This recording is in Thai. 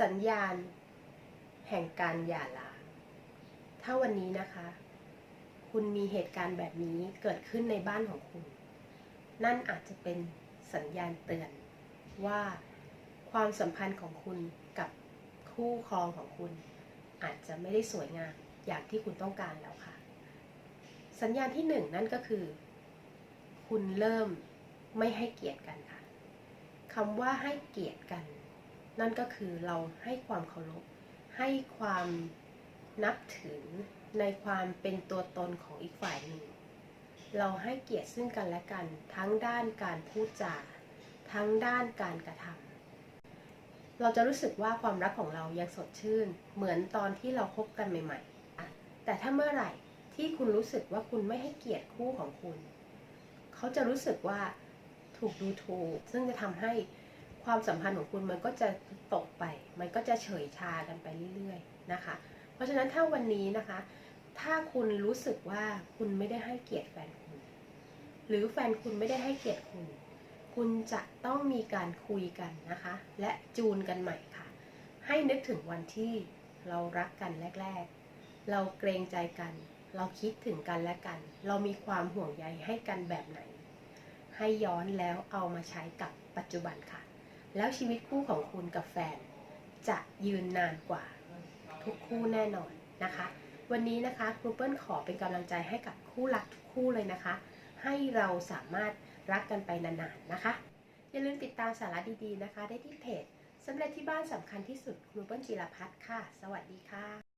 สัญญาณ แห่งการหย่าร้าง ถ้าวันนี้นะคะ คุณมีเหตุการณ์แบบนี้เกิดขึ้นในบ้านของคุณ นั่นอาจจะเป็นสัญญาณเตือนว่าความสัมพันธ์ของคุณกับคู่ครองของคุณ อาจจะไม่ได้สวยงามอย่างที่คุณต้องการแล้วค่ะ สัญญาณที่หนึ่งนั่นก็คือ คุณเริ่มไม่ให้เกียรติกันค่ะคำว่าให้เกียรติกัน นั่นก็คือเราให้ความเคารพ ให้ความนับถือในความเป็นตัวตนของอีกฝ่ายหนึ่ง เราให้เกียรติซึ่งกันและกัน ทั้งด้านการพูดจา ทั้งด้านการกระทำ เราจะรู้สึกว่าความรักของเรายังสดชื่น เหมือนตอนที่เราคบกันใหม่ ๆ แต่ถ้าเมื่อไหร่ที่คุณรู้สึกว่าคุณไม่ให้เกียรติคู่ของคุณ เขาจะรู้สึกว่าถูกดูถูก ซึ่งจะทำให้ ความสัมพันธ์ของคุณมันก็จะตกไป มันก็จะเฉยชากันไปเรื่อยๆนะคะ เพราะฉะนั้นถ้าวันนี้นะคะ ถ้าคุณรู้สึกว่าคุณไม่ได้ให้เกียรติแฟนคุณ หรือแฟนคุณไม่ได้ให้เกียรติคุณ คุณจะต้องมีการคุยกันนะคะ และจูนกันใหม่ค่ะ ให้นึกถึงวันที่เรารักกันแรก ๆ เราเกรงใจกัน เราคิดถึงกันและกัน เรามีความห่วงใยให้กันแบบไหน ให้ย้อนแล้วเอามาใช้กับปัจจุบันค่ะ แล้วชีวิตคู่ของคุณกับแฟน จะยืนนานกว่าทุกคู่แน่นอนนะคะ วันนี้นะคะครูเปิ้ลขอเป็นกำลังใจให้กับคู่รักทุกคู่เลยนะคะ ให้เราสามารถรักกันไปนานๆนะคะ อย่าลืมติดตามสาระดีๆนะคะ ได้ที่เพจสำเร็จที่บ้านสำคัญที่สุดครูเปิ้ลจิรพัฒน์ค่ะ สวัสดีค่ะ